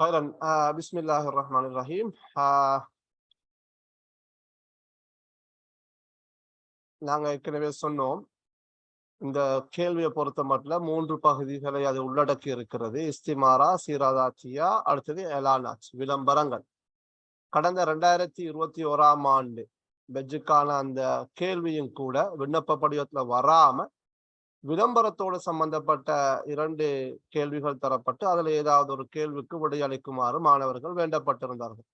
خيرا آه بسم الله الرحمن الرحيم آه நாங்க ஏற்கனவே சொன்னோம் இந்த கேள்வியை பொறுத்த மட்டும் மூன்று பகுதிகளை அது உள்ளடக்கி இருக்கிறது இஸ்திமாரா சீராதாச்சியா அடுத்தது எலானாச் விளம்பரங்கள் கடந்த ரெண்டாயிரத்தி இருபத்தி ஓராம் ஆண்டு பெஜ்ஜுக்கான அந்த கேள்வியும் கூட விண்ணப்ப படிவத்துல வராம விளம்பரத்தோடு சம்பந்தப்பட்ட இரண்டு கேள்விகள் தரப்பட்டு அதுல ஏதாவது ஒரு கேள்விக்கு விடையளிக்குமாறு மாணவர்கள் வேண்டப்பட்டிருந்தார்கள்.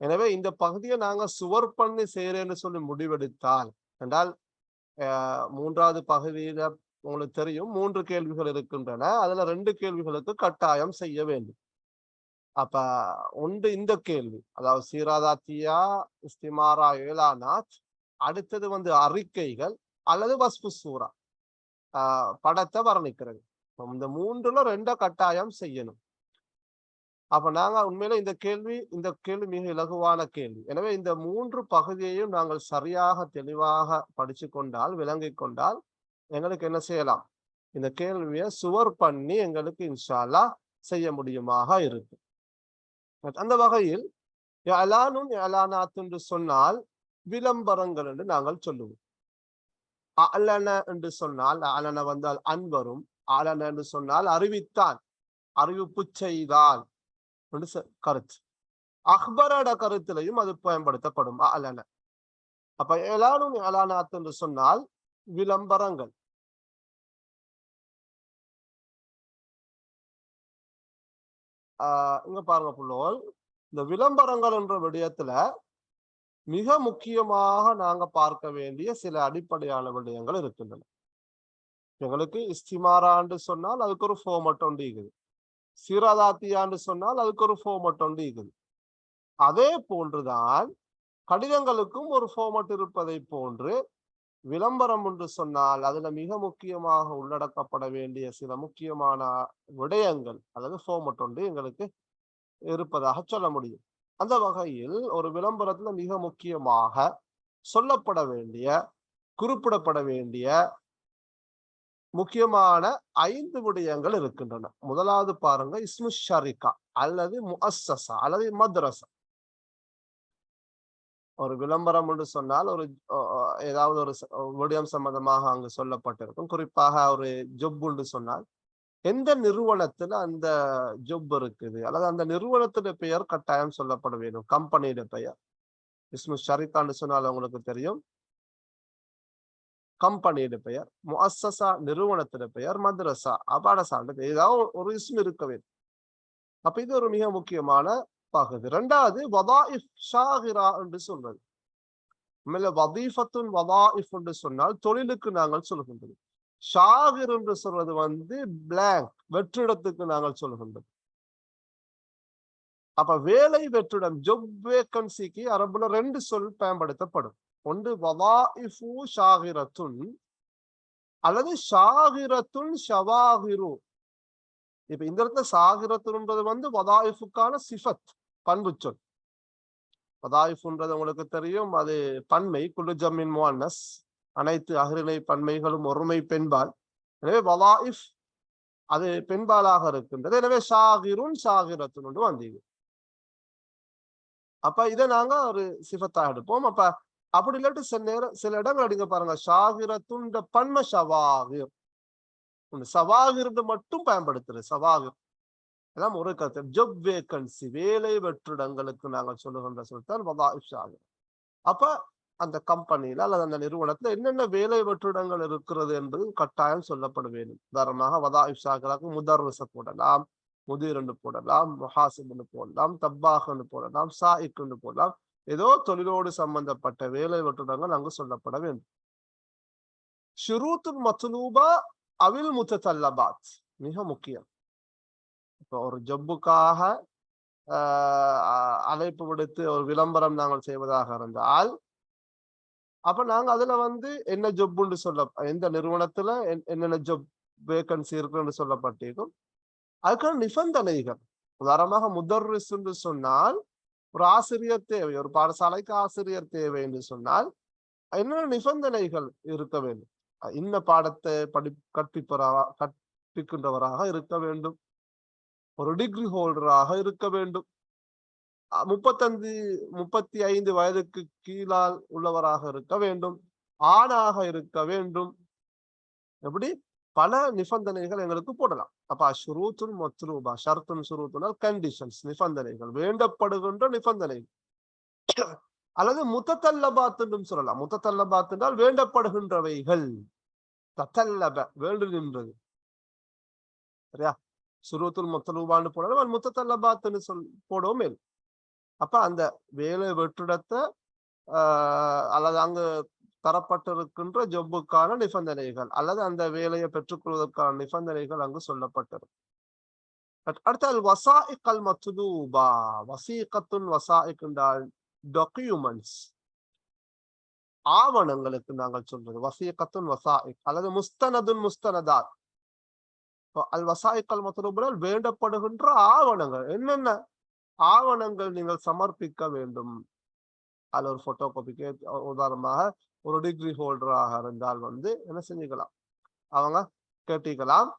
எனவே இந்த பகுதியை நாங்க சுவர் பண்ணி செய்யறேன்னு சொல்லி முடிவெடுத்தால் என்றால் மூன்றாவது பகுதியில உங்களுக்கு தெரியும் மூன்று கேள்விகள் இருக்கின்றன அதுல ரெண்டு கேள்விகளுக்கு கட்டாயம் செய்ய வேண்டும். அப்ப ஒன்று இந்த கேள்வி அதாவது சீராதாத்தியா இஸ்திமாரா ஏலாநாத் அடுத்தது வந்து அறிக்கைகள் அல்லது வஸ்பு சூரா படத்தை வர்ணிக்கிறது. இந்த மூன்றுல ரெண்ட கட்டாயம் செய்யணும். அப்ப நாங்க உண்மையில இந்த கேள்வி இந்த கேள்வி மிக இலகுவான கேள்வி. எனவே இந்த மூன்று பகுதியையும் நாங்கள் சரியாக தெளிவாக படிச்சு கொண்டால் விளங்கி கொண்டால் எங்களுக்கு என்ன செய்யலாம்? இந்த கேள்வியை சுவர் பண்ணி எங்களுக்கு இன்ஷால்லா செய்ய முடியுமாக இருக்கு. அந்த வகையில் அலானும் அலானாத் என்று சொன்னால் விளம்பரங்கள் என்று நாங்கள் சொல்லுவோம். அலன என்று சொன்னால் அலன வந்தால் அன்பரும் அலன என்று சொன்னால் அறிவித்தான். அறிவிப்பு செய்தான் என்று கருத்து. அக்பரோட கருத்திலையும் அது பயன்படுத்தப்படும் அலன அப்ப ஏலானும் ஏலானாத் என்று சொன்னால் விளம்பரங்கள். ஆஹ் இங்க பாருங்க புள்ளோல். இந்த விளம்பரங்கள் என்ற விடயத்துல மிக முக்கியமாக நாங்க பார்க்க வேண்டிய சில அடிப்படையான விடயங்கள் இருக்கின்றன. எங்களுக்கு இஸ்திமாரான்னு சொன்னால் அதுக்கு ஒரு ஃபோமட் ஒன்று இருக்குது சீராதாத்தியான்னு சொன்னால் அதுக்கு ஒரு ஃபோமட் ஒன்று இருக்குது அதே போன்றுதான் கடிதங்களுக்கும் ஒரு ஃபோமட் இருப்பதை போன்று விளம்பரம் என்று சொன்னால் அதுல மிக முக்கியமாக உள்ளடக்கப்பட வேண்டிய சில முக்கியமான விடயங்கள் அல்லது ஃபோமட் ஒன்று எங்களுக்கு இருப்பதாக சொல்ல முடியும். அந்த வகையில் ஒரு விளம்பரத்துல மிக முக்கியமாக சொல்லப்பட வேண்டிய குறிப்பிடப்பட வேண்டிய முக்கியமான ஐந்து விடயங்கள் இருக்கின்றன. முதலாவது பாருங்க இஸ்மு ஷரிகா அல்லது முஅசசா அல்லது மத்ரசா ஒரு விளம்பரம் என்று சொன்னால் ஒரு ஏதாவது ஒரு விடயம் சம்பந்தமாக அங்கு சொல்லப்பட்டிருக்கும். குறிப்பாக ஒரு ஜொப் என்று சொன்னால் எந்த நிறுவனத்துல அந்த ஜொப் இருக்குது? அல்லது அந்த நிறுவனத்துடைய பெயர் கட்டாயம் சொல்லப்பட வேண்டும். கம்பெனியோட பெயர். இஸ்மு ஷரித்தான்னு சொன்னால் உங்களுக்கு தெரியும். கம்பெனியோட பெயர். முஅசசா நிறுவனத்திட பெயர். மதரசா அபாடசான்றது. ஏதாவது ஒரு இஸ்ம் இருக்க வேண்டும். அப்ப இது ஒரு மிக முக்கியமான பகுதி. ரெண்டாவது வதாஇஃப் ஷாகிரா என்று சொல்றது. மேல வதீஃபத்துன் வதாஇஃப் என்று சொன்னால் தொழிலுக்கு நாங்கள் சொல்கின்றது ஷாகிர் என்று சொல்றது வந்து பிளாங்க் வெற்றிடத்துக்கு நாங்கள் சொல்கின்றோம். அப்ப வேலை வெற்றிடம் ஜொப் வேக்கன்சிக்கு அரபுல ரெண்டு சொல் பயன்படுத்தப்படும். ஒன்று ஷாகிரத்துன் அல்லது ஷாகிரத்துன் ஷவாகிரு. இப்ப இந்த இடத்துல சாகிரத்துன்றது வந்து வதாயிஃபுக்கான சிஃபத் பண்பு சொல். வதாயிஃபுன்றது உங்களுக்கு தெரியும் அது பன்மை குழு ஜம்மின் அனைத்து அகிரிணை பன்மைகளும் ஒருமை பெண்பால். எனவே வதாயிஃப் அது பெண்பாலாக இருக்கின்றது. எனவே ஷாகிருன் ஷாகிரத்துன்னு வந்தீங்க. அப்ப இதை நாங்க ஒரு சிஃபத்தாக எடுப்போம். அப்ப அப்படி இல்லாட்டி சில நேரம் சில இடங்கள் அடிங்க பாருங்க. சாகிரத்துன்ற பன்ம சவாகிர் சவாகிர்னு மட்டும் பயன்படுத்துறது. சவாகிர். எல்லாம் ஒரு கருத்து. ஜப் வேக்கன்சி வேலை வெற்றிடங்களுக்கு நாங்கள் சொல்லுகின்ற சொல்தான் சாகிர் அப்ப அந்த கம்பெனியில அல்லது அந்த நிறுவனத்துல என்னென்ன வேலை வெற்றிடங்கள் இருக்கிறது என்பது கட்டாயம் சொல்லப்பட வேண்டும். உதாரணமாக வதாயிஷாகராக முதர்வச போடலாம் முதிரண்டு போடலாம் முஹாசிப்னு போடலாம் தப்பாகன்னு போடலாம் சாயிக்குன்னு போடலாம். ஏதோ தொழிலோடு சம்பந்தப்பட்ட வேலை வெற்றிடங்கள் அங்கு சொல்லப்பட வேண்டும். ஷுரூத்து மத்லூபா அவில் முத்தல்லபாத் மிக முக்கியம். இப்போ ஒரு ஜப்புக்காக அழைப்பு விடுத்து ஒரு விளம்பரம் நாங்கள் செய்வதாக இருந்தால் அப்ப நாங்க அதுல வந்து என்ன ஜொப்புன்னு சொல்ல எந்த நிறுவனத்துல என்னென்ன ஜொப் வேகன்சி இருக்குன்னு சொல்லப்பட்டிருக்கும். அதுக்கான நிபந்தனைகள். உதாரணமாக முதர்ரிஸ் என்று சொன்னால் ஒரு ஆசிரியர் தேவை ஒரு பாடசாலைக்கு ஆசிரியர் தேவை என்று சொன்னால் என்னென்ன நிபந்தனைகள் இருக்க வேண்டும்? இன்ன பாடத்தை படி கற்பிப்பவராக கற்பிக்கின்றவராக இருக்க வேண்டும். ஒரு டிகிரி ஹோல்டராக இருக்க வேண்டும். முப்பத்தஞ்சு முப்பத்தி ஐந்து வயதுக்கு கீழால் உள்ளவராக இருக்க வேண்டும். ஆணாக இருக்க வேண்டும். எப்படி? பல நிபந்தனைகள் எங்களுக்கு போடலாம். அப்ப ஷுரூத்துன் மத்ரூபா ஷர்த்துன் சுரூத்துனால் கண்டிஷன்ஸ் நிபந்தனைகள் வேண்டப்படுகின்ற நிபந்தனைகள். அல்லது முத்தத்தல்லபாத் சொல்லலாம். முத்தத்தல்லபாத் என்றால் வேண்டப்படுகின்றவைகள். தத்தல்லப வேண்டுகின்றது. சரியா? சுருத்துல் முத்தலூபான்னு போடலாம். அது முத்தத்தல்லபாத்துன்னு சொல் போடவும் மேல். அப்ப அந்த வேலை வெற்றிடத்தை ஆஹ் அல்லது அங்கு தரப்பட்டிருக்கின்ற ஜொப்புக்கான நிபந்தனைகள் அல்லது அந்த வேலையை பெற்றுக்கொள்வதற்கான நிபந்தனைகள் அங்கு சொல்லப்பட்டிருக்கும் அடுத்தது அல் வசாஇக் அல் வசீகத்துன் வசாஇக் என்றால் டாக்குமெண்ட்ஸ் ஆவணங்களுக்கு நாங்கள் சொல்றது வசீகத்துன் வசாஇக் அல்லது முஸ்தனதுன் முஸ்தனதா அல் வசாயிக் அல் மத்லூபுனால் வேண்டப்படுகின்ற ஆவணங்கள் என்னென்ன? ஆவணங்கள் நீங்கள் சமர்ப்பிக்க வேண்டும். அதில் ஒரு போட்டோ காப்பிக்கு உதாரணமாக ஒரு டிகிரி ஹோல்டராக இருந்தால் வந்து என்ன செஞ்சுக்கலாம்? அவங்க கேட்டிக்கலாம்.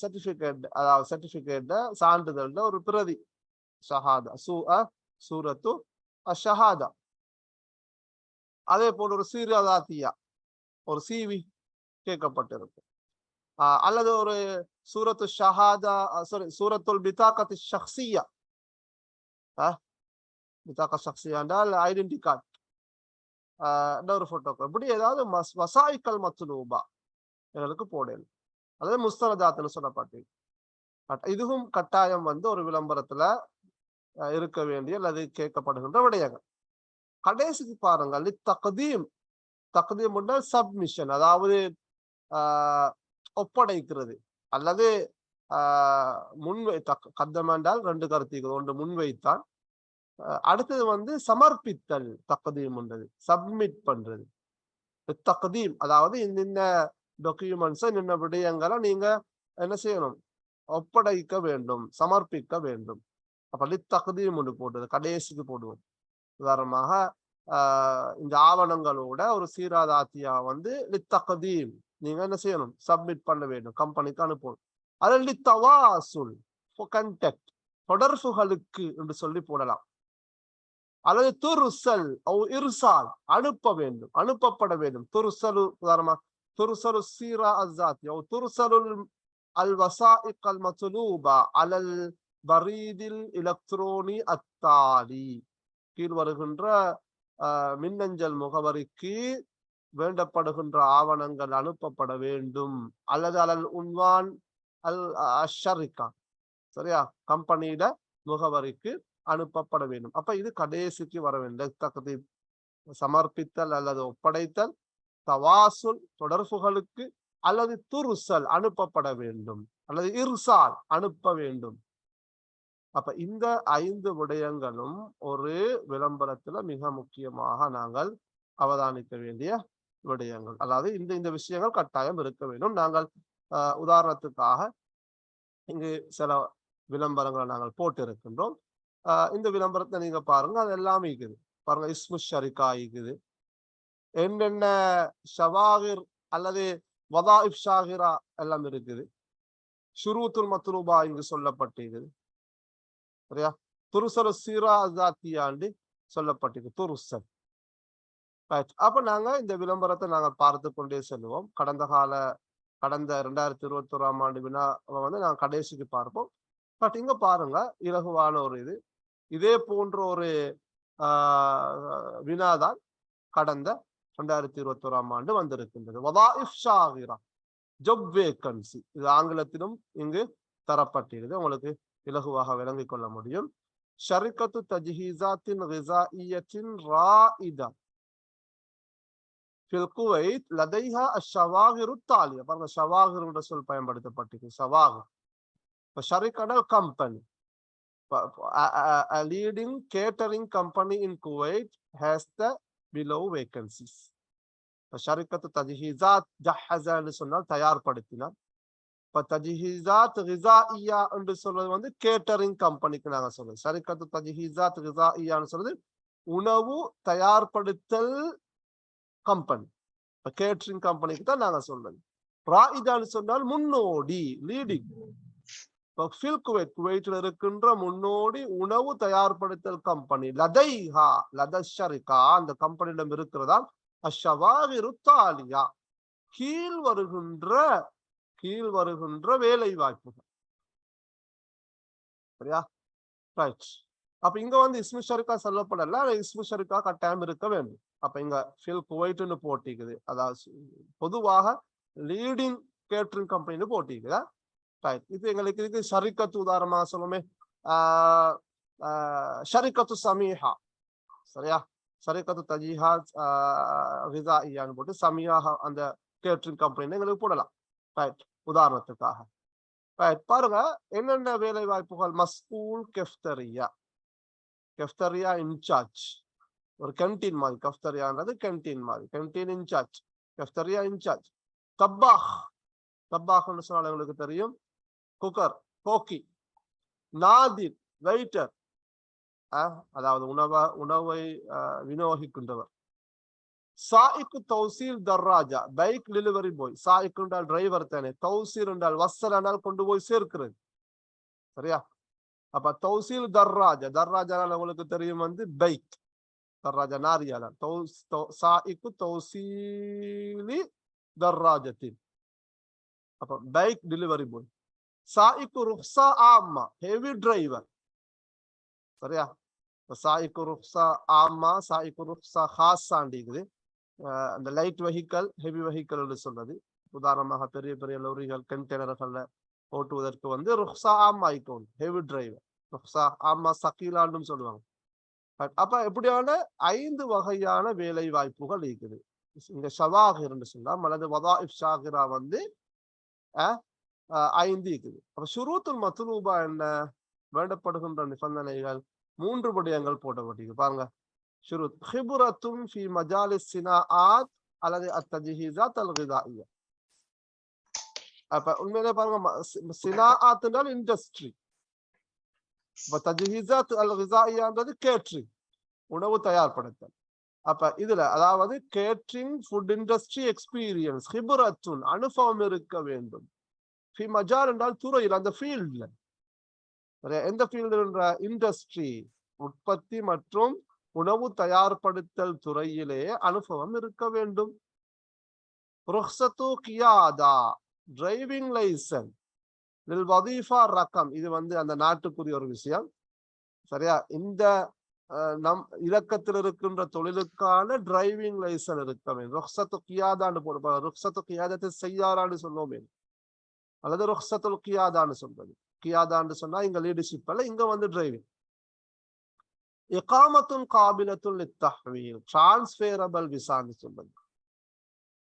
சர்டிஃபிகேட் அதாவது சர்டிபிகேட் சான்றிதழ்ல ஒரு பிரதி. ஷஹாதா சூ சூரத்து ஷஹாதா அதே போல் ஒரு சீரதாத்தியா ஒரு சிவி கேட்கப்பட்டிருக்கும். அல்லது ஒரு சூரத்து ஷஹாதா சாரி சூரத்துல் பிதாக்கத்து ஷக்சியா மித்தா ஷக்சியா என்றால் ஐடென்டி கார்டு ஒரு போட்டோ இப்படி ஏதாவது மஸ் வசாய்க்கல் மத்துலூபா. எங்களுக்கு போடணும் அதாவது முஸ்தனதாத்துன்னு சொல்லப்பட்டு இதுவும் கட்டாயம் வந்து ஒரு விளம்பரத்துல இருக்க வேண்டிய அல்லது கேட்கப்படுகின்ற விடயங்கள். கடைசிக்கு பாருங்கள். தகுதியும் தகுதீம். சப்மிஷன் அதாவது ஒப்படைக்கிறது. அல்லது முன்வை கத்தம் என்றால் ரெண்டு கருத்துக்கள் ஒன்று முன்வைத்தான். அடுத்தது வந்து சமர்ப்பித்தல் தக்கதீம்ன்றது சப்மிட் பண்றது. தக்கதீம் அதாவது இந்த டாக்குமெண்ட்ஸை இந்த விடயங்களை நீங்க என்ன செய்யணும்? ஒப்படைக்க வேண்டும். சமர்ப்பிக்க வேண்டும். அப்ப லித்தகுதியும் ஒன்று போடுறது. கடைசிக்கு போடுவோம். உதாரணமாக ஆஹ் இந்த ஆவணங்களோட ஒரு சீராதாத்தியா வந்து லித்தகுதீம் நீங்க என்ன செய்யணும்? சப்மிட் பண்ண வேண்டும். கம்பெனிக்கு அனுப்பணும். அது தவாசுல் கண்டக்ட் தொடர்புகளுக்கு என்று சொல்லி போடலாம். அல்லது துருசல் இருசால் அனுப்ப வேண்டும் அனுப்பப்பட வேண்டும். துருசலு உதாரணமா துருசலு சீரா அசாத் துருசலுல் அல் வசாஇக் அல் மத்லூபா அலல் பரீதில் எலக்ட்ரோனி அத்தாலி. கீழ் வருகின்ற மின்னஞ்சல் முகவரிக்கு வேண்டப்படுகின்ற ஆவணங்கள் அனுப்பப்பட வேண்டும். அல்லது அலல் உன்வான் அல் அஷரிகா சரியா? கம்பெனியிட முகவரிக்கு அனுப்பப்பட வேண்டும். அப்ப இது கடைசிக்கு வர வேண்டும். தகுதி சமர்ப்பித்தல் அல்லது ஒப்படைத்தல் தவாசுல் தொடர்புகளுக்கு அல்லது துருசல் அனுப்பப்பட வேண்டும். அல்லது இருசால் அனுப்ப வேண்டும். அப்ப இந்த ஐந்து விடயங்களும் ஒரு விளம்பரத்துல மிக முக்கியமாக நாங்கள் அவதானிக்க வேண்டிய விடயங்கள். அதாவது இந்த இந்த விஷயங்கள் கட்டாயம் இருக்க வேண்டும். நாங்கள் உதாரணத்துக்காக இங்கு சில விளம்பரங்களை நாங்கள் போட்டு இருக்கின்றோம் இந்த விளம்பரத்தை நீங்க பாருங்க அது எல்லாமே இருக்குது. பாருங்க இஸ்மு ஷரிகா இருக்குது. என்னென்ன ஷவாகிர் அல்லது வதாஇப் ஷாகிரா எல்லாம் இருக்குது. ஷுரூத்துல் மத்ரூபா இங்கு சொல்லப்பட்டிருக்குது. சரியா? துருசல் சீரா அசாத்தியாண்டு சொல்லப்பட்டிருக்கு துருசல். அப்ப நாங்க இந்த விளம்பரத்தை நாங்க பார்த்து கொண்டே செல்வோம் கடந்த கால கடந்த ரெண்டாயிரத்தி இருபத்தொராம் ஆண்டு வினா வந்து நான் கடைசிக்கு பார்ப்போம். பட் இங்க பாருங்க இலகுவான ஒரு இது. இதே போன்ற ஒரு ஆஹ் வினாதான் கடந்த ரெண்டாயிரத்தி இருபத்தி ஆண்டு வந்திருக்கின்றது. வதாஇஃப் ஷாகிரா ஜப் வேக்கன்சி இது ஆங்கிலத்திலும் இங்கு தரப்பட்டிருது உங்களுக்கு இலகுவாக விளங்கிக் கொள்ள முடியும். ஷரிகத்து தஜ்ஹீசாத்தின் ரிசாஇயத்தின் ராஇதா இதா குவைத் லதைஹா அஷவாகிரு தாலியா பாருங்க ஷவாகிர் சொல் பயன்படுத்தப்பட்டிருக்கு. ஷவாகிர் இப்போ ஷரிகடல் company a leading catering company in Kuwait has the below vacancies. ஷரிக்கத்து தஜிஹிசாத் ஜஹசான்னு சொன்னால் தயார்படுத்தினார். இப்போ தஜிஹிசாத் ரிசாஇயா என்று சொல்றது வந்து கேட்டரிங் கம்பெனிக்கு நாங்கள் சொல்றோம். ஷரிக்கத்து தஜிஹிசாத் ரிசாஇயான்னு சொல்றது உணவு தயார்படுத்தல் கம்பெனி கேட்டரிங் கம்பெனிக்கு தான் நாங்க சொல்றது ராயிதான்னு சொன்னால் முன்னோடி லீடிங் இப்போ குவைத் குவைத்தில் இருக்கின்ற முன்னோடி உணவு தயார்படுத்தல் கம்பெனி லதைஹா லதஷரிகா அந்த கம்பெனியிடம் இருக்கிறதா? அஷவாகிருத்தாலியா கீழ் வருகின்ற கீழ் வருகின்ற வேலை வாய்ப்புகள் சரியா? ரைட் அப்ப இங்க வந்து இஸ்மு ஷரிகா சொல்லப்படல. இஸ்மு ஷரிகா கட்டாயம் இருக்க வேண்டும். அப்ப இங்க ஃபில் குவைட்னு போட்டிக்குது. அதாவது பொதுவாக லீடிங் கேட்டரிங் கம்பெனின்னு போட்டிக்குதா? ரைட். இது எங்களுக்கு இதுக்கு ஷரிக்கத்து உதாரணமா சொல்லுமே ஆஹ் ஆஹ் ஷரிக்கத்து சமீஹா. சரியா? ஷரிக்கத்து தஜிஹா விதாஇயான்னு போட்டு சமியாக அந்த கேட்டரிங் கம்பெனி எங்களுக்கு போடலாம். ரைட். உதாரணத்துக்காக. ரைட். பாருங்க என்னென்ன வேலை வாய்ப்புகள் மஸ்கூல் கெஃப்டரியா கெஃப்டரியா இன்சார்ஜ். ஒரு கேன்டீன் மாதிரி கஃப்தரியான்றது கேன்டீன் மாதிரி. Canteen in charge cafeteria in charge தப்பாஹ் தப்பாஹ்னு சொன்னால் உங்களுக்கு தெரியும். குக்கர் கோக்கி நாதிர் வெயிட்டர் அதாவது உணவ உணவை விநியோகிக்கின்றவர். சாய்க்கு தௌசீல் தர்ராஜா பைக் டெலிவரி பாய் சாய்க்கு என்றால் டிரைவர் தானே. தௌசீர் என்றால் வசல் என்றால் கொண்டு போய் சேர்க்கிறது. சரியா? அப்ப தௌசீல் தர்ராஜா தர்ராஜால உங்களுக்கு தெரியும் வந்து பைக் தர்ராஜா நாரியால சாயிக்கு தௌசீலி தர்ராஜத்தின் அப்போ பைக் டெலிவரி பாய் சாயிக்கு ருக்ஸா ஆமா ஹெவி டிரைவர் சரியா சாயிக்கு ருக்ஸா ஆமா சாயிக்கு ருக்ஸா ஹாஸாண்டிக்குது அந்த லைட் வெஹிக்கல் ஹெவி வெஹிக்கல் சொல்றது. உதாரணமாக பெரிய பெரிய லோரிகள் கண்டெய்னர்கள்ல ஓட்டுவதற்கு வந்து ருக்ஸா ஆமா ஐக்கோன் ஹெவி டிரைவர் ருக்ஸா ஆமா சக்கீலான்னு சொல்லுவாங்க. அப்ப எப்படியான? ஐந்து வகையான வேலை வாய்ப்புகள் இருக்குது இங்க ஷவாகிர்னு சொன்னா அல்லது வதாஇப் ஷாகிரா வந்து ஐந்து இருக்குது. அப்ப ஷுரூத்துல் மத்துலூபா என்ன? வேண்டப்படுகின்ற நிபந்தனைகள் மூன்று விடயங்கள் போட்டப்பட்டிருக்கு. பாருங்க. ஷுருத் ஹிபுரத்தும் ஃபி அல்லது அத்தஜிஹிசாத் அல் கிதாஇயா அப்ப உண்மையிலே பாருங்க சினாஆத்னால் இண்டஸ்ட்ரி இப்ப தஜிஹிசாத் அல் கேட்ரிங் உணவு தயார்படுத்தல். அப்ப இதுல அதாவது கேட்ரிங் ஃபுட் இண்டஸ்ட்ரி எக்ஸ்பீரியன்ஸ் ஹிபுரத்துன் அனுபவம் இருக்க வேண்டும். ஃபி மஜார் என்றால் துறையில் அந்த ஃபீல்ட்ல எந்த ஃபீல்டு என்ற? இண்டஸ்ட்ரி உற்பத்தி மற்றும் உணவு தயார்படுத்தல் துறையிலே அனுபவம் இருக்க வேண்டும். ருஹ்சத்து கியாதா டிரைவிங் லைசன் வதீஃபா ரக்கம் இது வந்து அந்த நாட்டுக்குரிய ஒரு விஷயம். சரியா? இந்த நம் இலக்கத்தில் இருக்கின்ற தொழிலுக்கான டிரைவிங் லைசன் இருக்க வேண்டும் ருஹ்சத்து கியாதான்னு போடுப்பாங்க ருஹ்சத்து கியாதத்தை செய்யாரான்னு சொல்லுவோமே அல்லது ருஹ்சத்துல் கியாதான்னு சொல்றது. கியாதான்னு சொன்னா இங்க லீடர்ஷிப் அல்ல இங்க வந்து டிரைவிங் இகாமத்துன் காபிலத்தும் தஹ்வீல் டிரான்ஸ்ஃபேரபிள் விசான்னு சொல்றது.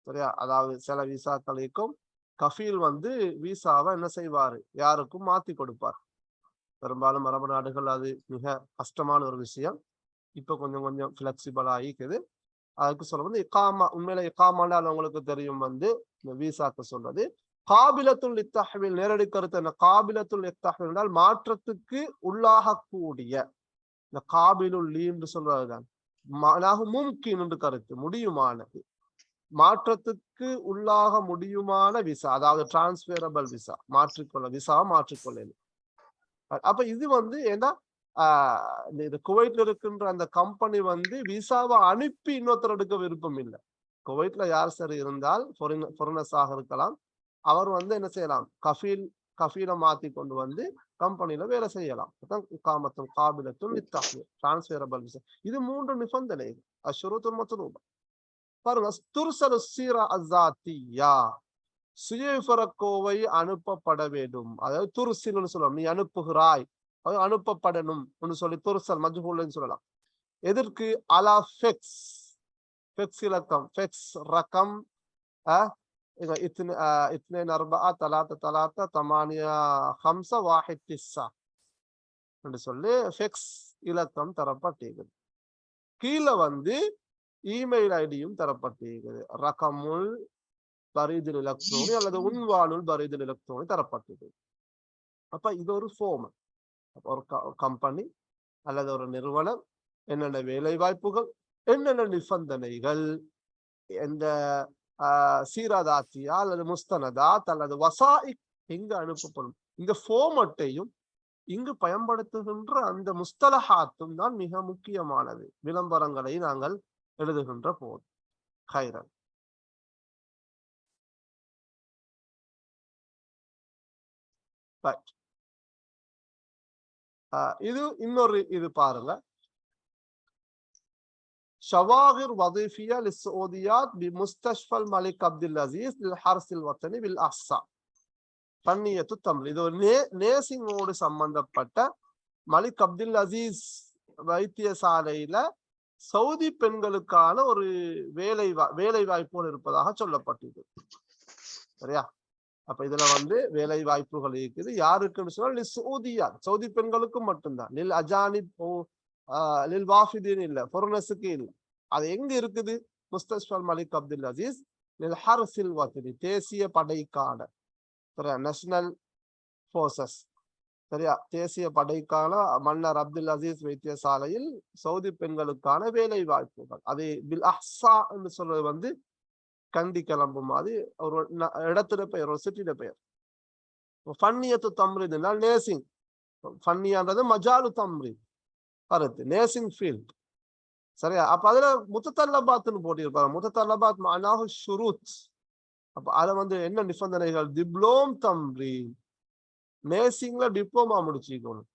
சரியா? அதாவது சில விசாக்களுக்கும் கஃபீல் வந்து விசாவை என்ன செய்வாரு? யாருக்கும் மாத்தி கொடுப்பார். பெரும்பாலும் அரபு நாடுகள் அது மிக கஷ்டமான ஒரு விஷயம். இப்போ கொஞ்சம் கொஞ்சம் பிளெக்சிபிள் ஆகிக்குது. அதுக்கு சொல்ல வந்து இக்காமா உண்மையில இக்காமாண்டால் உங்களுக்கு தெரியும் வந்து இந்த விசாக்கு சொல்றது. காபிலத்துல் இத்தகவில் நேரடி கருத்து என்ன? காபிலத்துல் இத்தகவில் என்றால் மாற்றத்துக்கு உள்ளாகக்கூடிய. இந்த காபிலுள் என்று சொல்றதுதான் மும்கின் என்று கருத்து முடியுமானது மாற்றத்துக்கு உள்ளாக முடியுமான விசா அதாவது டிரான்ஸ்பேரபிள் விசா மாற்றிக்கொள்ள விசா மாற்றிக்கொள்ளணும் அப்ப இது வந்து ஏன்னா இந்த குவைட்ல இருக்கின்ற அந்த கம்பெனி வந்து விசாவை அனுப்பி இன்னொருத்தர் எடுக்க விருப்பம் இல்லை. குவைட்ல யார் சார் இருந்தால் ஃபொரினஸாக இருக்கலாம். அவர் வந்து என்ன செய்யலாம்? கஃபீல் கஃபீல மாத்தி கொண்டு வந்து கம்பெனில வேலை செய்யலாம். காமத்தும் காபிலத்தும் டிரான்ஸ்பேரபிள் விசா இது மூன்று நிபந்தனை அஷுருத்தும் மத்துரூபா பாருங்க சீரா அசாத்தியா சுயவிபரக்கோவை அனுப்பப்பட வேண்டும் அதாவது துருசில்னு சொல்லலாம் நீ அனுப்புகிறாய் அது அனுப்பப்படணும் சொல்லி துருசல் மஜ்ஹூல்னு சொல்லலாம் எதற்கு அலா ஃபெக்ஸ் ஃபெக்ஸ் இலக்கம் ஃபெக்ஸ் ரகம் اثنين أربعة ثلاثة ثلاثة ثمانية خمسة واحد تسعة என்று சொல்லி ஃபெக்ஸ் இலக்கம் தரப்பட்டிருக்குது கீழே வந்து இமெயில் ஐடியும் தரப்பட்டிருக்குது ரகமுல் பரிதில் எலக்ட்ரோனி அல்லது உன்வானுல் பரிதில் எலக்ட்ரோனி தரப்பட்டது. அப்ப இது ஒரு ஃபோம் ஒரு கம்பெனி அல்லது ஒரு நிறுவனம் என்னென்ன வேலை வாய்ப்புகள் என்னென்ன நிபந்தனைகள் எந்த சீராதாத்தியா அல்லது முஸ்தனதாத் அல்லது வசாயிக் எங்க அனுப்பப்படும்? இந்த ஃபோமட்டையும் இங்கு பயன்படுத்துகின்ற அந்த முஸ்தலஹாத்தும் தான் மிக முக்கியமானது. விளம்பரங்களை நாங்கள் எழுதுகின்ற போது. ஹைரன் இது இன்னொரு இது பாருங்க شواغر وظيفية للسعوديات بمستشفى الملك عبد العزيز للحرس الوطني بالأحصاء பன்னியத்து தமிழ் இது ஒரு நே நேசிங்கோடு சம்பந்தப்பட்ட மலிக் அப்துல் அசீஸ் வைத்தியசாலையில சவுதி பெண்களுக்கான ஒரு வேலை வேலை வாய்ப்புகள் இருப்பதாக சொல்லப்பட்டது சரியா அப்ப இதுல வந்து வேலை வாய்ப்புகள் இருக்குது. யாருக்குன்னு சொன்னா சவுதியா சவுதி பெண்களுக்கும் மட்டும்தான். நில் அஜானிப் லில் வாஃபிதீன் இல்ல பொருனஸுக்கு இல்ல. அது எங்க இருக்குது? முஸ்தஸ்பல் மலிக் அப்துல் அசீஸ் நில் ஹர்சில் வத்தினி தேசிய படைக்கான நேஷனல் போர்சஸ் சரியா? தேசிய படைக்கான மன்னர் அப்துல் அசீஸ் வைத்தியசாலையில் சவுதி பெண்களுக்கான வேலை வாய்ப்புகள் அது பில் அஹ்சா என்று சொல்றது வந்து கண்டி கிளம்பும் மாதிரி ஒரு இடத்துல பெயர் ஒரு சிட்டியில பெயர். ஃபன்னியத்து தம்ரிதுனா நேசிங். ஃபன்னியான்றது மஜாலு தம்ரி கருத்து நேசிங் ஃபீல்ட் சரியா? அப்ப அதுல முத்தல்லபாத்னு போட்டிருப்பாரு. முத்தல்லபாத் மானாஹு ஷுருத். அப்ப அதுல வந்து என்ன நிபந்தனைகள்? டிப்ளோம் தம்ரி நேசிங்ல டிப்ளோமா முடிச்சுக்கணும்.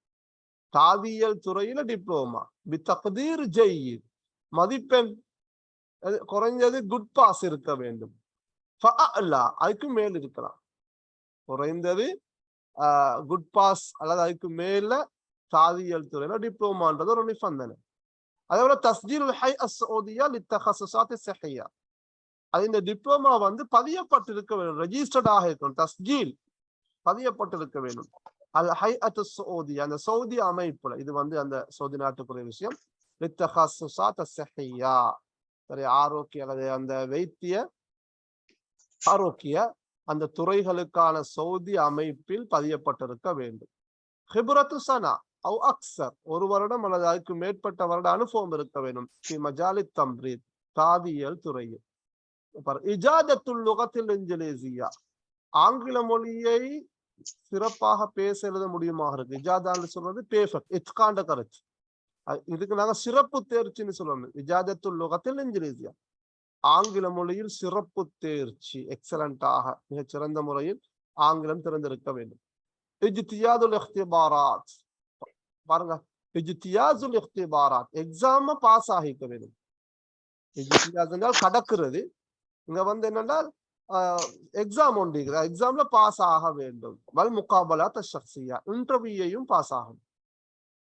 காவியல் துறையில டிப்ளோமா. பி தக்தீர் ஜெய் மதிப்பெண் குறைஞ்சது குட் பாஸ் இருக்க வேண்டும். அதுக்கு மேல் இருக்கலாம். குறைந்தது குட் பாஸ் அல்லது அதுக்கு மேல தாதியல் துறையில டிப்ளோமான்றது ஒரு நிபந்தனை. அதே தஸ்ஜீல் ஹை அசோதியா லித்தஹசுசாத் அது இந்த டிப்ளோமா வந்து பதியப்பட்டிருக்க வேண்டும். ரெஜிஸ்டர்டாக இருக்கணும். தஸ்ஜீல் பதியப்பட்டிருக்க வேண்டும். அது ஹை அத் சவுதி அந்த சவுதி அமைப்புல இது வந்து அந்த சவுதி நாட்டுக்குரிய விஷயம். லித்தஹசுசாத் செஹையா. சரி ஆரோக்கிய அல்லது அந்த வைத்திய ஆரோக்கிய அந்த துறைகளுக்கான சவுதி அமைப்பில் பதியப்பட்டிருக்க வேண்டும். ஹிபுரத்து சனா அவ் அக்சர் ஒரு வருடம் அல்லது அதுக்கு மேற்பட்ட வருட அனுபவம் இருக்க வேண்டும். ஸ்ரீ மஜாலி தம்ரீத் தாதியல் துறையில். இஜாதத்துல் லுகத்தில் இஞ்சலேசியா ஆங்கில மொழியை சிறப்பாக பேச எழுத முடியுமாக இருக்கு. இஜாதான்னு சொல்றது பேஃபெக்ட் காண்ட கருத்து. இதுக்கு நாங்க சிறப்பு தேர்ச்சின்னு சொல்லணும் இஜாதத்துல் லுகத்தில் இன்ஜிலேசியா. ஆங்கில மொழியில் சிறப்பு தேர்ச்சி எக்ஸலண்டாக மிகச் சிறந்த முறையில் ஆங்கிலம் திறந்திருக்க வேண்டும். இஜ்தியாதுல் இஹ்திபாராத். பாருங்க இஜ்தியாசுல் இஹ்திபாராத். எக்ஸாம பாஸ் ஆகிக்க வேண்டும். இஜ்தியாஸ் என்றால் கடக்கிறது. இங்க வந்து என்னென்றால் எக்ஸாம் ஒன்று எக்ஸாம்ல பாஸ் ஆக வேண்டும். வல் முகாபலாத் ஷக்சியா இன்டர்வியூயையும் பாஸ் ஆகும்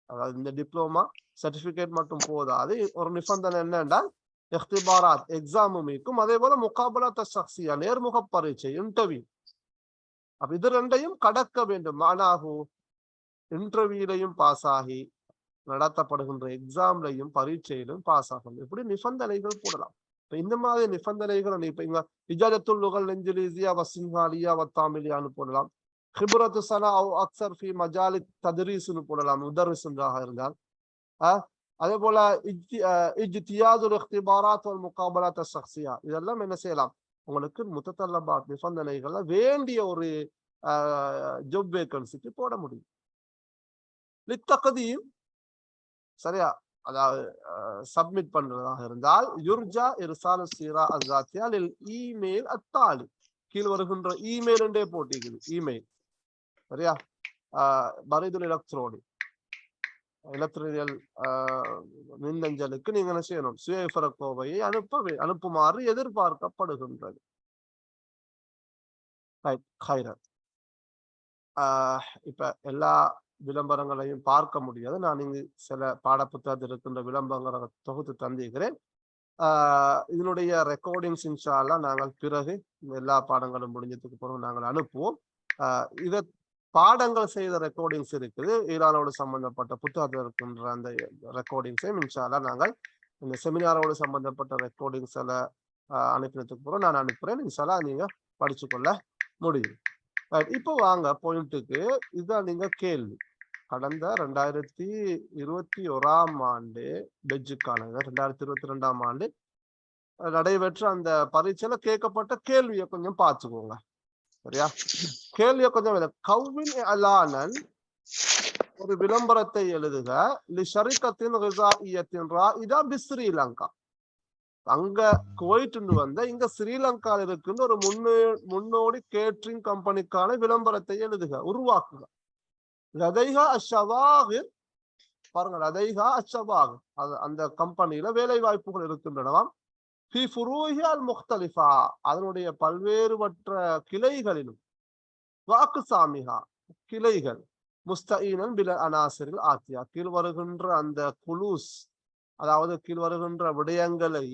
அதாவது இந்த டிப்ளமா சர்டிபிகேட் மட்டும் போதாது. ஒரு நிபந்தனை என்னென்றால் எஃப்திபாராத் எக்ஸாமும் இருக்கும். அதே போல முகாபலத்த சக்சியா நேர்முக பரீட்சை இன்டர்வியூ அப்ப இது ரெண்டையும் கடக்க வேண்டும். மானாகு இன்டர்வியூலையும் பாஸ் ஆகி நடத்தப்படுகின்ற எக்ஸாம்லையும் பரீட்சையிலும் பாஸ் ஆகும் இப்படி நிபந்தனைகள் போடலாம். இப்ப இந்த மாதிரி நிபந்தனைகள் இப்ப இங்க இஜாஜத்துள்ளுகள் நெஞ்சிலிசியா வசிங்காலியா வத்தாமிலியான்னு போடலாம். ஹிபுரத்து சனா அக்சர் ஃபி மஜாலி தத்ரீஸ்னு போடலாம் முதரிசுன்றாக இருந்தால். அதே போல இஜ்தியாதுல் இஹ்திபாராத் வல் முகாபலாத் இதெல்லாம் என்ன செய்யலாம்? உங்களுக்கு முத்தத்தல்லபாத் நிபந்தனைகள்ல வேண்டிய ஒரு ஜாப் வேகன்சிக்கு போட முடியும். லித்தகதியும் சரியா? அதாவது சப்மிட் பண்றதாக இருந்தால் யுர்ஜா இர்சாலு சீரா அசாத்தியால் இமெயில் அத்தாலி. கீழ் வருகின்ற இமெயில் என்றே இமெயில். சரியா? பரிதுல் எலக்ட்ரோனி எலக்ட்ரினியல் மின்னஞ்சலுக்கு நீங்க என்ன செய்யணும்? சுய கோவையை அனுப்ப அனுப்புமாறு எதிர்பார்க்கப்படுகின்றது. இப்ப எல்லா விளம்பரங்களையும் பார்க்க முடியாது. நான் இங்கு சில பாடப்புத்தகத்தில் இருக்கின்ற விளம்பரங்களை தொகுத்து தந்திருக்கிறேன். ஆஹ் இதனுடைய ரெக்கார்டிங்ஸ் இன்ஷால்லாம் நாங்கள் பிறகு எல்லா பாடங்களும் முடிஞ்சதுக்கு பிறகு நாங்கள் அனுப்புவோம். ஆஹ் இதை பாடங்கள் செய்த ரெக்கார்டிங்ஸ் இருக்குது. ஈரானோடு சம்பந்தப்பட்ட புத்தகத்தில் இருக்கின்ற அந்த ரெக்கார்டிங்ஸை இன்ஷால்லா நாங்கள் இந்த செமினாரோடு சம்பந்தப்பட்ட ரெக்கார்டிங்ஸ் எல்லாம் அனுப்பினதுக்கு போகிறோம் நான் அனுப்புகிறேன் இன்ஷால்லா நீங்கள் படிச்சுக்கொள்ள முடியும். இப்போ வாங்க பாயிண்ட்டுக்கு இதுதான் நீங்கள் கேள்வி. கடந்த ரெண்டாயிரத்தி இருபத்தி ஓராம் ஆண்டு பெஜ்ஜுக்கான ரெண்டாயிரத்தி இருபத்தி ரெண்டாம் ஆண்டு நடைபெற்ற அந்த பரீட்சையில கேட்கப்பட்ட கேள்வியை கொஞ்சம் பார்த்துக்கோங்க. சரியா? கேள்வியை கொஞ்சம் விளக்கு. கவ்வின் அலானன் ஒரு விளம்பரத்தை எழுதுக. லிஷரிக்கத்தின் ரிசாஇயத்தின் ராஇதா பி ஸ்ரீலங்கா. அங்க குவைட்டு வந்த இங்க ஸ்ரீலங்கால இருக்கின்ற ஒரு முன்னே முன்னோடி கேட்ரிங் கம்பெனிக்கான விளம்பரத்தை எழுதுக. உருவாக்குக. லதைகா அஷவாகிர். பாருங்க லதைகா அஷவாகிர். அந்த கம்பெனியில வேலை வாய்ப்புகள் இருக்கின்றனவாம். ஃபி ஃபுரூஹி முக்தலிஃபா அதனுடைய பல்வேறுபட்ட கிளைகளிலும் வாக்கு சாமிகா கிளைகள் முஸ்தஈனன் பில அனாசிரில் ஆத்தியா. கீழ் வருகின்ற அந்த குலூஸ் அதாவது கீழ் வருகின்ற விடயங்களை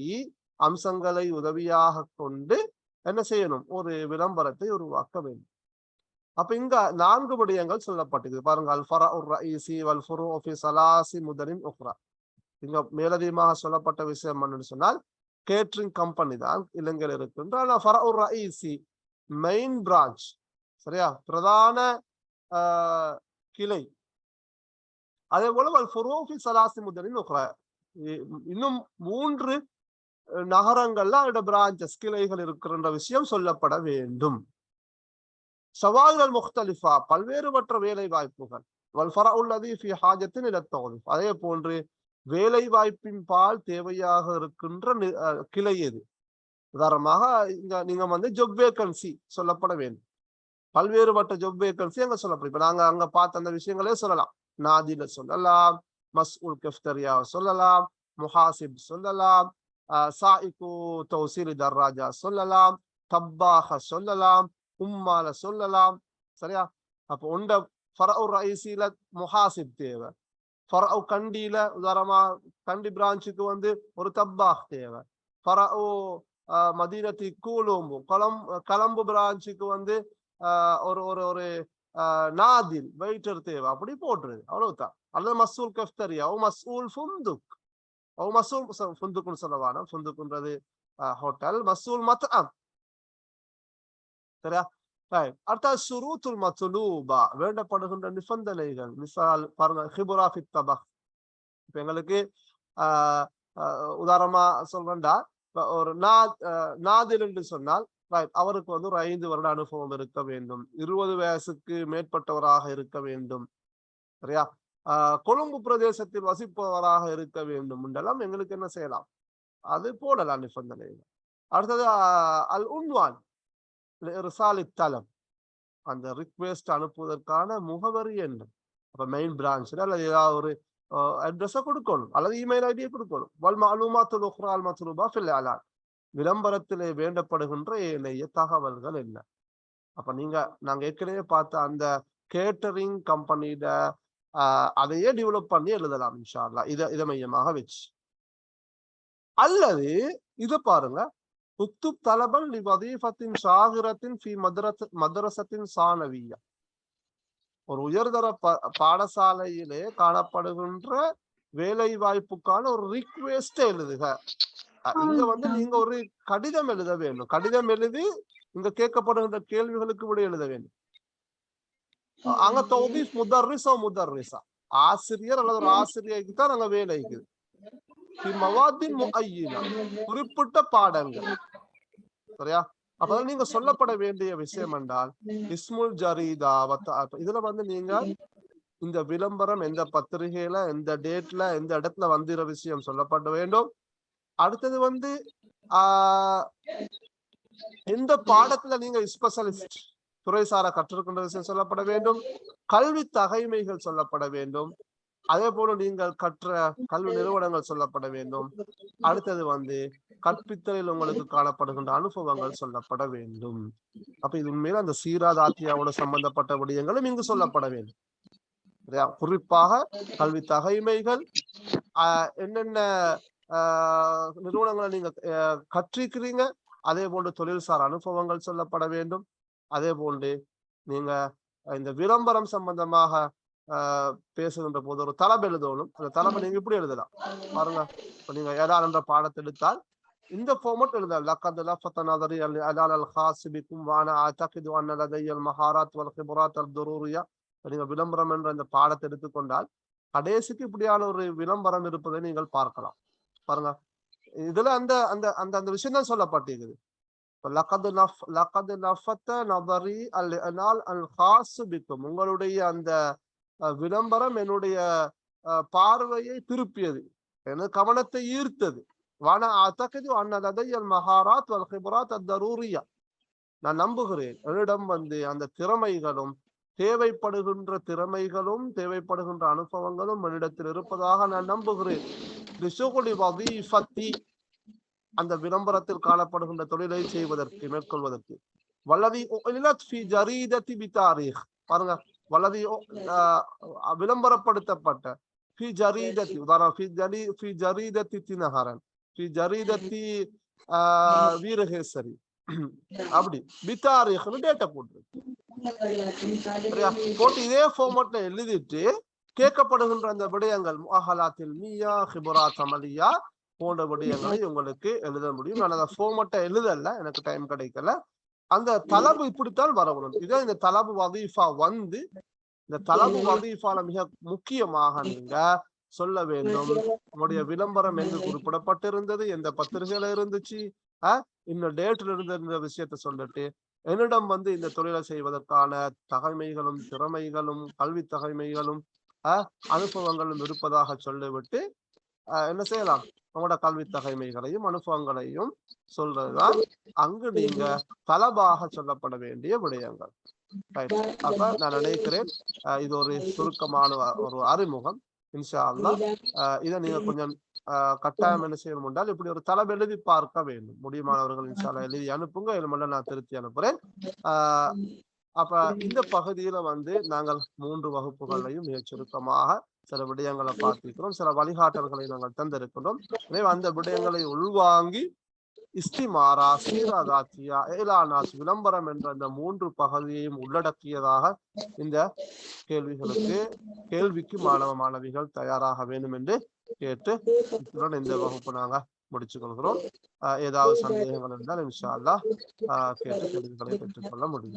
அம்சங்களை உதவியாக கொண்டு என்ன செய்யணும்? ஒரு விளம்பரத்தை உருவாக்க வேண்டும். அப்ப இங்க நான்கு விடயங்கள் சொல்லப்பட்டிருக்கு. பாருங்க அல்ஃபரா உர் ரஈசி வல்ஃபுரு சலாசி முதலின் உக்ரா. இங்க மேலதிகமாக சொல்லப்பட்ட விஷயம் என்னன்னு சொன்னால் கேட்ரிங் கம்பெனி தான் இலங்கையில் இருக்கின்ற ஆனால் ஃபரா உர் ரஈசி மெயின் பிரான்ச் சரியா? பிரதான கிளை. அதே போல ஃபுரோஃபி சலாசி முதலின் இன்னும் மூன்று நகரங்கள்ல அதோட பிரான்சஸ் கிளைகள் இருக்கிறன்ற விஷயம் சொல்லப்பட வேண்டும். சவால்கள் முக்தலிஃபா பல்வேறுபட்ட வேலை வாய்ப்புகள் வல்ஃபரா உள்ளதி ஹாஜத்தின் இலத்தொகுதி அதே போன்று வேலை வாய்ப்பின் பால் தேவையாக இருக்கின்ற நி- அஹ், கிளை எது? உதாரணமாக இங்க நீங்க வந்து ஜொப் வேக்கன்சி சொல்லப்பட வேண்டும். பல்வேறுபட்ட ஜொப் வேக்கன்சி அங்க சொல்லப்படும். இப்ப நாங்க அங்க பார்த்த அந்த விஷயங்களே சொல்லலாம். நாதில சொல்லலாம் மஸ் உல் கெஃப்டரியா சொல்லலாம் முஹாசிப் சொல்லலாம் ஆஹ் சாயிக்கு தௌசீல் தர்ராஜா சொல்லலாம் தப்பாக சொல்லலாம் உம்மால சொல்லலாம். சரியா? அப்போ உண்ட ஃபரவு ரைசில முஹாசிப் தேவை. கண்டியில உதாரணமா கண்டி பிரான்ச்சுக்கு வந்து ஒரு தப்பாஹ் தேவை ஃபரோ மதீனத்தி கூலோம்பு கொலம் கலம்பு பிரான்ச்சுக்கு வந்து ஆஹ் ஒரு ஒரு ஒரு நாதில் வெயிட்டர் தேவை அப்படி போட்டுருது அவ்வளவுதான் அல்லது மசூல் கஃப்தரியா ஓ மசூல் ஃபுந்துக் ஓ மசூல் ச- ஃபுந்துக்குன்னு சொல்லவான ஃபுந்துக்குன்றது ஹோட்டல் மசூல் மத் சரியா ரைட் சுரூத்துல் மத்துலூபா வேண்டப்படுகின்ற நிபந்தனைகள் மிசால் பாருங்க ஹிபுரா ஃபித் தபக் இப்ப எங்களுக்கு ஆஹ் உதாரணமா சொல்றேன்டா ஒரு நா நாதில் என்று சொன்னால் அவருக்கு வந்து ஒரு ஐந்து வருட அனுபவம் இருக்க வேண்டும். இருபது வயசுக்கு மேற்பட்டவராக இருக்க வேண்டும். சரியா கொழும்பு பிரதேசத்தில் வசிப்பவராக இருக்க வேண்டும். என்றெல்லாம் எங்களுக்கு என்ன செய்யலாம் அது போடலாம் நிபந்தனைகள் அடுத்தது அல் உன்வான் ரிசாலி தலம் அந்த ரிக்வெஸ்ட் அனுப்புவதற்கான முகவரி என்ன? அப்ப மெயின் பிரான்ச்சில் அல்லது ஏதாவது ஒரு அட்ரஸை கொடுக்கணும். அல்லது இமெயில் ஐடியை கொடுக்கணும். வல் மாலுமாத்துல் உக்ரால் மத்லூபா ஃபில் அலான். விளம்பரத்திலே வேண்டப்படுகின்ற என்னைய தகவல்கள் என்ன? அப்ப நீங்க நாங்க ஏற்கனவே பார்த்த அந்த கேட்டரிங் கம்பெனியில அதையே டெவலப் பண்ணி எழுதலாம் இன்ஷால்லா இதை இதை மையமாக வச்சு. அல்லது இதை பாருங்க உத்துப் தலபன் லி வதீஃபத்தின் ஷாகிரத்தின் ஃபி மதரத் மதரசத்தின் சானவியா ஒரு உயர்தர ப பாடசாலையிலே காணப்படுகின்ற வேலை வாய்ப்புக்கான ஒரு ரிக்வெஸ்ட் எழுதுக. இங்க வந்து நீங்க ஒரு கடிதம் எழுத வேண்டும். கடிதம் எழுதி இங்க கேட்கப்படுகின்ற கேள்விகளுக்கு விட எழுத வேண்டும். அங்க தௌதீஃப் முதர்ரிஸோ முதர்ரிஸா ஆசிரியர் அல்லது ஒரு ஆசிரியருக்கு தான் அங்க வேலை இருக்குது. மவாத்தின் குறிப்பிட்ட பாடங்கள். சரியா? அப்பதான் நீங்க சொல்லப்பட வேண்டிய விஷயம் என்றால் இஸ்முல் ஜரீதா இதுல வந்து நீங்க இந்த விளம்பரம் எந்த பத்திரிகையில எந்த டேட்ல எந்த இடத்துல வந்திர விஷயம் சொல்லப்பட வேண்டும். அடுத்தது வந்து ஆஹ் எந்த பாடத்துல நீங்க ஸ்பெஷலிஸ்ட் துறைசார கற்றிருக்கின்ற விஷயம் சொல்லப்பட வேண்டும். கல்வி தகைமைகள் சொல்லப்பட வேண்டும். அதே போல நீங்கள் கற்ற கல்வி நிறுவனங்கள் சொல்லப்பட வேண்டும். அடுத்தது வந்து கற்பித்தலில் உங்களுக்கு காணப்படுகின்ற அனுபவங்கள் சொல்லப்பட வேண்டும். அப்ப இது உண்மையில அந்த சீராதாத்தியாவோட சம்பந்தப்பட்ட விடயங்களும் இங்கு சொல்லப்பட வேண்டும்? குறிப்பாக கல்வி தகைமைகள் என்னென்ன ஆஹ் நிறுவனங்களை நீங்க கற்றிருக்கிறீங்க அதே போன்று தொழில்சார் அனுபவங்கள் சொல்லப்பட வேண்டும். அதே போன்று நீங்க இந்த விளம்பரம் சம்பந்தமாக ஆஹ் பேசுகின்ற போது ஒரு தளம் எழுதணும். அந்த தளம் நீங்க இப்படி எழுதலாம்? பாருங்க. இப்ப நீங்க ஏதாவது என்ற பாடத்தை எடுத்தால் இந்த ஃபார்மட் எழுதலாம். லக்கத் லஃபத் நதரி அலால் அல் ஹாஸ் பிக்கும் வான அத்தகிது அன்ன லதைய அல் மஹாராத் வல் ஹிபராத் அல் துரூரியா. நீங்க விளம்பரம் என்ற இந்த பாடத்தை எடுத்துக்கொண்டால் கடைசிக்கு இப்படியான ஒரு விளம்பரம் இருப்பதை நீங்கள் பார்க்கலாம். பாருங்க. இதுல அந்த அந்த அந்த அந்த விஷயம் தான் சொல்லப்பட்டிருக்குது. லகது நஃப் லகது நஃபத்த நபரி அல் அல் ஹாசு பிக்கும் உங்களுடைய அந்த விளம்பரம் என்னுடைய அஹ், பார்வையை திருப்பியது. எனது கவனத்தை ஈர்த்தது. வான அத்தகது அன்னதையல் மகாராத் வல் அத்தரூரியா நான் நம்புகிறேன். என்னிடம் வந்து அந்த திறமைகளும் தேவைப்படுகின்ற திறமைகளும் தேவைப்படுகின்ற அனுபவங்களும் என்னிடத்தில் இருப்பதாக நான் நம்புகிறேன். அந்த விளம்பரத்தில் காணப்படுகின்ற தொழிலை செய்வதற்கு மேற்கொள்வதற்கு. வல்லதி பாருங்க. ஆஹ் விளம்பரப்படுத்தப்பட்ட ஃபி ஜரீதத்தி உதாரணம் ஃபி ஜரி ஃபி ஜரீதத்தி தினஹரன் ஃபி ஜரீதத்தி வீரகேசரி அப்படி பித்தாரீக்னு டேட்டா போட்டுருக்கு போட்டு இதே ஃபார்மட்ல எழுதிட்டு கேட்கப்படுகின்ற அந்த விடயங்கள் முஹலாத்தில் மியா ஹிபுரா தமலியா போன்ற விடயங்களை உங்களுக்கு எழுத முடியும் நான் அந்த ஃபார்மட்டை எழுதல எனக்கு டைம் கிடைக்கல அந்த தலபு இப்படித்தான் வரணும் இதே இந்த தலபு வதீஃபா வந்து இந்த தலபு வதீஃபால மிக முக்கியமாக நீங்க சொல்ல வேண்டும். உங்களுடைய விளம்பரம் எங்கு குறிப்பிடப்பட்டிருந்தது எந்த பத்திரிகையில இருந்துச்சு ஆஹ் இந்த டேட்ல இருந்த இந்த விஷயத்த சொல்லிட்டு என்னிடம் வந்து இந்த தொழிலை செய்வதற்கான தகைமைகளும் திறமைகளும் கல்வி தகைமைகளும் அனுபவங்களும் இருப்பதாக சொல்லிவிட்டு என்ன செய்யலாம்? உங்களோட கல்வி தகைமைகளையும் அனுபவங்களையும் சொல்றதுதான். அங்கு நீங்க தலபாக சொல்லப்பட வேண்டிய விடயங்கள். அப்ப நான் நினைக்கிறேன் இது ஒரு சுருக்கமான ஒரு அறிமுகம். இன்ஷா அல்லாஹ் ஆஹ் இதை நீங்க கொஞ்சம் ஆஹ் கட்டாயம் என்ன செய்யணும் என்றால் இப்படி ஒரு தளம் எழுதி பார்க்க வேண்டும். முடியுமானவர்கள் இன்ஷா எழுதி அனுப்புங்க. இல்லைமெல்ல நான் திருத்தி அனுப்புறேன். ஆஹ் அப்ப இந்த பகுதியில வந்து நாங்கள் மூன்று வகுப்புகளையும் மிக சுருக்கமாக சில விடயங்களை பார்த்திருக்கிறோம். சில வழிகாட்டல்களை நாங்கள் தந்திருக்கிறோம். எனவே அந்த விடயங்களை உள்வாங்கி இஸ்திமாரா சீராதாத்தியா ஏலானாஸ் விளம்பரம் என்ற அந்த மூன்று பகுதியையும் உள்ளடக்கியதாக இந்த கேள்விகளுக்கு கேள்விக்கு மாணவ மாணவிகள் தயாராக வேண்டும் என்று கேட்டு இத்துடன் இந்த வகுப்பு நாங்க முடிச்சுக் கொள்கிறோம் ஆஹ் ஏதாவது சந்தேகங்கள் இருந்தால் இன்ஷா அல்லா ஆஹ் கேட்டு கேள்விகளை பெற்றுக்கொள்ள முடியும்.